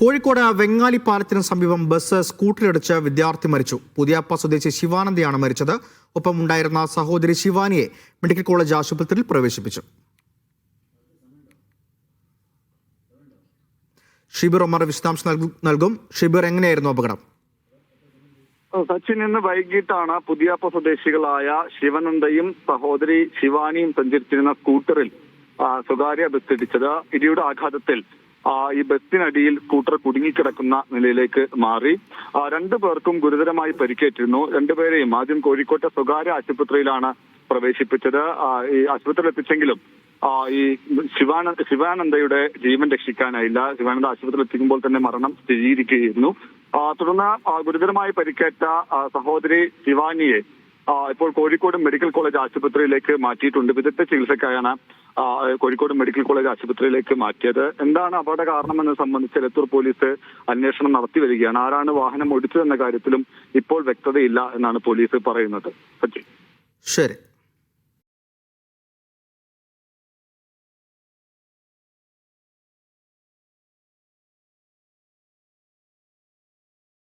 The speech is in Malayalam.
കോഴിക്കോട് വെങ്ങാലി പാലത്തിന് സമീപം ബസ് സ്കൂട്ടറിടിച്ച് വിദ്യാർത്ഥി മരിച്ചു. പുതിയാപ്പ സ്വദേശി ശിവാനന്ദയാണ് മരിച്ചത്. ഒപ്പം ഉണ്ടായിരുന്ന സഹോദരി ശിവാനിയെ മെഡിക്കൽ കോളേജ് ആശുപത്രിയിൽ പ്രവേശിപ്പിച്ചു. ഷിബിർ ഒമർ വിശദാംശം നൽകും ഷിബിർ എങ്ങനെയായിരുന്നു അപകടം? സച്ചിൻ ഇന്ന് വൈകിട്ടാണ് പുതിയാപ്പ സ്വദേശികളായ ശിവനന്ദയും സഹോദരി ശിവാനിയും സഞ്ചരിച്ചിരുന്ന സ്കൂട്ടറിൽ സ്വകാര്യ ബസ് ഇടിച്ചത്. ഇടിയുടെ ആഘാതത്തിൽ ഈ ബസ്സിനടിയിൽ സ്കൂട്ടർ കുടുങ്ങിക്കിടക്കുന്ന നിലയിലേക്ക് മാറി. രണ്ടു പേർക്കും ഗുരുതരമായി പരിക്കേറ്റിരുന്നു. രണ്ടുപേരെയും ആദ്യം കോഴിക്കോട്ടെ സ്വകാര്യ ആശുപത്രിയിലാണ് പ്രവേശിപ്പിച്ചത്. ഈ ആശുപത്രിയിൽ എത്തിച്ചെങ്കിലും ഈ ശിവാനന്ദ ശിവാനന്ദയുടെ ജീവൻ രക്ഷിക്കാനായില്ല. ശിവാനന്ദ ആശുപത്രിയിൽ എത്തിക്കുമ്പോൾ തന്നെ മരണം സ്ഥിരീകരിക്കുകയായിരുന്നു. തുടർന്ന് ഗുരുതരമായി പരിക്കേറ്റ സഹോദരി ശിവാനിയെ ഇപ്പോൾ കോഴിക്കോട് മെഡിക്കൽ കോളേജ് ആശുപത്രിയിലേക്ക് മാറ്റിയിട്ടുണ്ട്. വിദഗ്ധ ചികിത്സക്കായാണ് കോഴിക്കോട് മെഡിക്കൽ കോളേജ് ആശുപത്രിയിലേക്ക് മാറ്റിയത്. എന്താണ് അപകട കാരണമെന്ന് സംബന്ധിച്ച് എലത്തൂർ പോലീസ് അന്വേഷണം നടത്തി വരികയാണ്. ആരാണ് വാഹനം ഓടിച്ചതെന്ന കാര്യത്തിലും ഇപ്പോൾ വ്യക്തതയില്ല എന്നാണ് പോലീസ് പറയുന്നത്. ശരി.